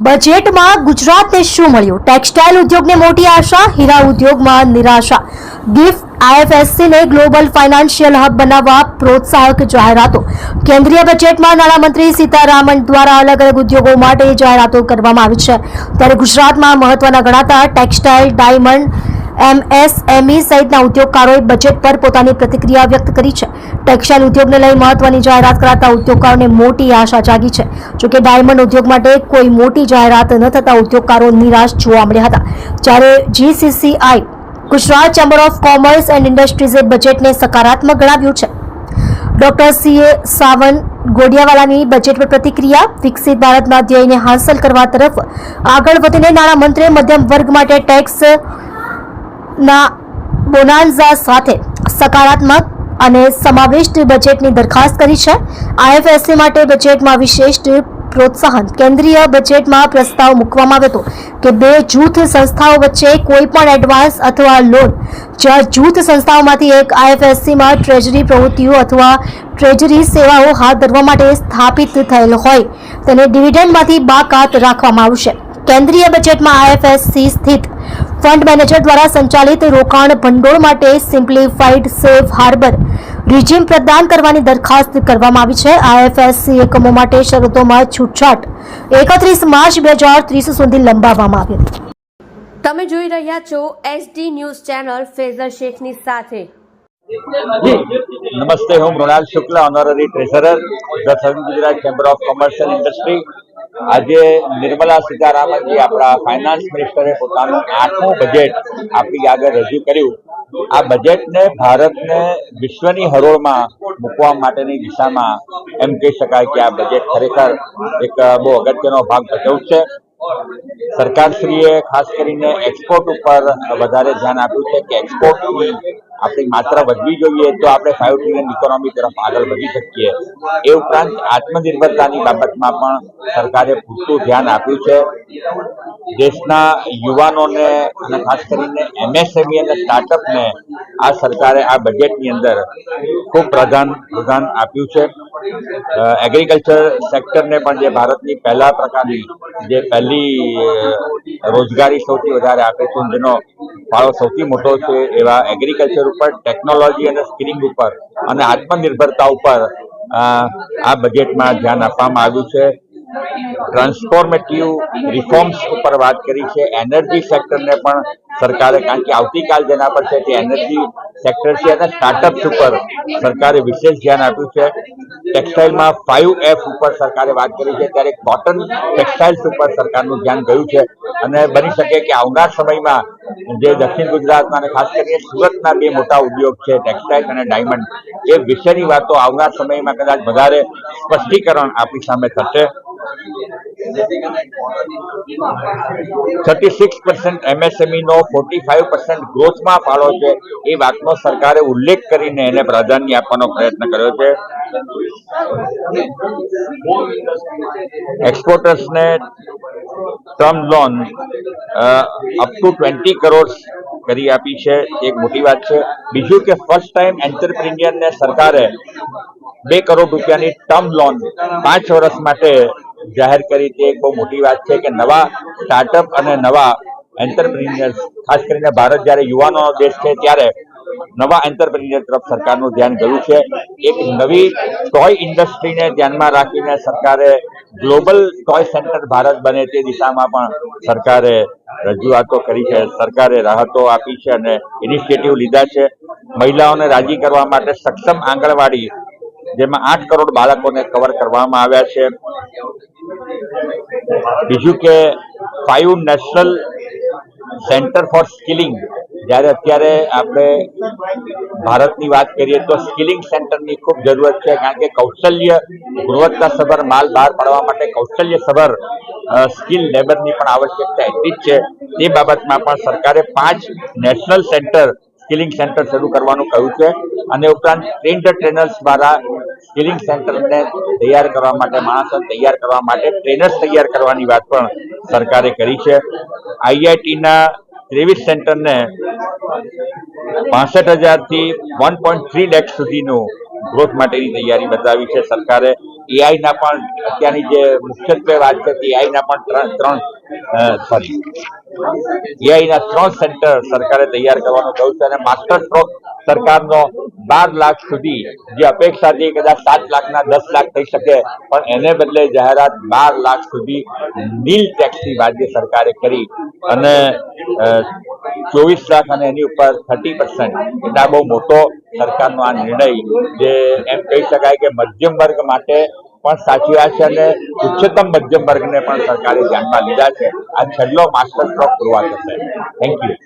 બજેટમાં ગુજરાતને શું મળ્યું? ટેક્સટાઇલ ઉદ્યોગને મોટી આશા, હીરા ઉદ્યોગમાં નિરાશા. ગિફ્ટ, આઈએફએસસીને ગ્લોબલ ફાઇનાન્શિયલ હબ બનાવવા પ્રોત્સાહક જાહેરાતો. કેન્દ્રીય બજેટમાં નાણામંત્રી સીતારામન દ્વારા અલગ અલગ ઉદ્યોગો માટે જાહેરાતો કરવામાં આવી છે. ત્યારે ગુજરાતમાં મહત્વના ગણાતા ટેક્સટાઇલ, ડાયમંડ એમએસએમઈ સહિતના ઉદ્યોગકારોએ બજેટ પર પોતાની પ્રતિક્રિયા વ્યક્ત કરી છે. ટેક્સટાઇલ ઉદ્યોગને લઈ મહત્વની જાહેરાત કરાતા ઉદ્યોગકારોને મોટી આશા જાગી છે. જોકે ડાયમંડ ઉદ્યોગ માટે કોઈ મોટી જાહેરાત ન થતા ઉદ્યોગકારો નિરાશ જોવા મળ્યા હતા. જ્યારે GCCI, Gujarat chamber of commerce and ઇન્ડસ્ટ્રીઝે બજેટને સકારાત્મક ગણાવ્યું છે. ડોક્ટર સીએ સાવન ગોડિયાવાલાની બજેટ પર પ્રતિક્રિયા, વિકસિત ભારતના ધ્યેયને હાંસલ કરવા તરફ આગળ વધીને નાણામંત્રીએ મધ્યમ વર્ગ માટે ટેક્સ ના, બોનાન્ઝા સાથે સકારાત્મક અને સમાવિષ્ટ બજેટની દરખાસ્ત કરી છે. આઈએફએસસી માટે બજેટમાં વિશેષ પ્રોત્સાહન, કેન્દ્રીય બજેટમાં પ્રસ્તાવ મૂકવામાં આવ્યો હતો કે બે જૂથ સંસ્થાઓ વચ્ચે કોઈ પણ એડવાન્સ અથવા લોન જ્યાં જૂથ સંસ્થાઓમાંથી એક આઈએફએસસીમાં ટ્રેજરી પ્રવૃત્તિઓ અથવા ટ્રેજરી સેવાઓ હાથ ધરવા માટે સ્થાપિત થયેલ હોય, તેને ડિવિડન્ડમાંથી બાકાત રાખવામાં આવશે. કેન્દ્રીય બજેટમાં આઈએફએસસી સ્થિત ફંડ મેનેજર દ્વારા સંચાલિત રોકાણ ભંડોળ માટે સિમ્પ્લિફાઈડ સેફ હાર્બર રિજીમ પ્રદાન કરવાની દરખાસ્ત કરવામાં આવી છે. આઈએફએસસી એકમો માટે શરતોમાં છૂટછાટ. એકત્રીસ માર્ચ બે હજાર ત્રીસ સુધી લંબાવવામાં આવી હતી તમે જોઈ રહ્યા છો એસડી ન્યૂઝ ચેનલ ફેઝર શેખની સાથે. નમસ્તે હું Mrunal Shukla honorary treasurer the સર્વ Gujarat chamber of commerce and industry આજે નિર્મલા સીતારામનજી આપણા ફાઇનાન્સ મિનિસ્ટરે પોતાનું આઠમું બજેટ આપણી આગળ રજૂ કર્યું. આ બજેટને ભારતને વિશ્વની હરોળમાં મૂકવા માટેની દિશામાં એમ કહી શકાય કે આ બજેટ ખરેખર એક બહુ અગત્યનો ભાગ ભજવશે સરકારશ્રીએ ખાસ કરીને એક્સપોર્ટ ઉપર વધારે ધ્યાન આપ્યું છે કે એક્સપોર્ટની આપણી માત્રા વધવી જોઈએ તો આપણે ફાઈવ ટ્રિલિયન ઇકોનોમી તરફ આગળ વધી શકીએ. એ ઉપરાંત આત્મનિર્ભરતાની બાબતમાં પણ સરકારે પૂરતું ધ્યાન આપ્યું છે. દેશના યુવાનોને અને ખાસ કરીને એમએસએમઈ અને સ્ટાર્ટઅપને આ સરકારે આ બજેટની અંદર ખૂબ પ્રધાન પ્રધાન આપ્યું છે. એગ્રીકલ્ચર સેક્ટરને પણ જે ભારતની પહેલા પ્રકારની જે પહેલી રોજગારી સૌથી વધારે આપે છે જેનો ફાળો સૌથી મોટો છે એવા એગ્રીકલ્ચર ઉપર ટેકનોલોજી અને સ્કિલિંગ ઉપર અને આત્મનિર્ભરતા ઉપર આ બજેટમાં ધ્યાન આપવામાં આવ્યું છે. ટ્રાન્સફોર્મેટિવ રિફોર્મ્સ ઉપર વાત કરી છે. એનર્જી સેક્ટરને પણ સરકારે, કારણ કે આવતીકાલ જેના પર છે તે એનર્જી સેક્ટર અને સ્ટાર્ટઅપ્સ ઉપર સરકારે વિશેષ ધ્યાન આપ્યું છે. ટેક્સટાઇલમાં ફાઇવ એફ ઉપર સરકારે વાત કરી છે. ત્યારે કોટન ટેક્સટાઇલ્સ ઉપર સરકારનું ધ્યાન ગયું છે. અને બની શકે કે આવનાર સમયમાં જે દક્ષિણ ગુજરાતમાં અને ખાસ કરીને સુરતના બે મોટા ઉદ્યોગ છે ટેક્સટાઇલ અને ડાયમંડ એ વિશેની વાતો આવનાર સમયમાં કદાચ વધારે સ્પષ્ટીકરણ આપણી સામે થશે. થર્ટી સિક્સ પર્સન્ટ એમએસએમઈ નો ફોર્ટી ફાઈવ પર્સન્ટ ગ્રોથમાં ફાળો છે. એ વાતનો સરકારે ઉલ્લેખ કરીને એને પ્રાધાન્ય આપવાનો પ્રયત્ન કર્યો છે. એક્સપોર્ટર્સને term loan up to twenty crore કરી આપી છે. એક મોટી વાત છે. બીજું કે ફર્સ્ટ ટાઈમ એન્ટરપ્રિન્યરને સરકારે બે કરોડ રૂપિયાની ટર્મ લોન પાંચ વર્ષ માટે જાહેર કરી તે એક બહુ મોટી વાત છે કે નવા સ્ટાર્ટઅપ અને નવા એન્ટરપ્રિન્યર્સ ખાસ કરીને ભારત જ્યારે યુવાનોનો દેશ છે ત્યારે નવા એન્ટરપ્રિન્યર તરફ સરકારનું ધ્યાન ગયું છે. એક નવી ટોય ઇન્ડસ્ટ્રીને ધ્યાનમાં રાખીને સરકારે ગ્લોબલ ટોય સેન્ટર ભારત બને તે દિશામાં પણ સરકારે રજૂઆતો કરી છે, સરકારે રાહતો આપી છે અને ઇનિશિયેટિવ લીધા છે. મહિલાઓને રાજી કરવા માટે સક્ષમ આંગણવાડી જેમાં આઠ કરોડ બાળકોને કવર કરવામાં આવ્યા છે. બીજું કે five national centre for skilling જ્યારે અત્યારે આપણે ભારતની વાત કરીએ તો સ્કિલિંગ સેન્ટરની ખૂબ જરૂરત છે, કારણ કે કૌશલ્ય ગુણવત્તાસભર માલ બહાર પાડવા માટે કૌશલ્યસભર સ્કિલ લેબરની પણ આવશ્યકતા એટલી જ છે. તે બાબતમાં પણ સરકારે પાંચ નેશનલ સેન્ટર સ્કિલિંગ સેન્ટર શરૂ કરવાનું કહ્યું છે. અને ઉપરાંત ટ્રેન્ડ ટ્રેનર્સ દ્વારા સ્કિલિંગ સેન્ટરને તૈયાર કરવા માટે, માણસો તૈયાર કરવા માટે ટ્રેનર્સ તૈયાર કરવાની વાત પણ સરકારે કરી છે. આઈઆઈટીના ત્રેવીસ સેન્ટરને પાસઠ હજારથી વન પોઈન્ટ થ્રી લેખ સુધીનું ગ્રોથ માટેની તૈયારી બતાવી છે સરકારે. એઆઈ ના પણ અત્યારની જે મુખ્યત્વે વાત છે એઆઈ ના પણ ત્રણ ત્રણ સોરી એઆઈ ના ત્રણ સેન્ટર સરકારે તૈયાર કરવાનું કહ્યું છે અને માસ્ટર સ્ટ્રોક સરકારનો બાર લાખ સુધી જે અપેક્ષા હતી કદાચ સાત લાખના દસ લાખ થઈ શકે, પણ એને બદલે જાહેરાત બાર લાખ સુધી નીલ ટેક્સની રાજ્ય સરકારે કરી. અને ચોવીસ લાખ અને એની ઉપર થર્ટી પર્સન્ટ એટલે આ બહુ મોટો સરકારનો આ નિર્ણય જે એમ કહી શકાય કે મધ્યમ વર્ગ માટે પણ સાચી વાત છે અને ઉચ્ચતમ મધ્યમ વર્ગને પણ સરકારે ધ્યાનમાં લીધા છે. આ છેલ્લો માસ્ટર સ્ટ્રોક પૂરવા થશે. Thank you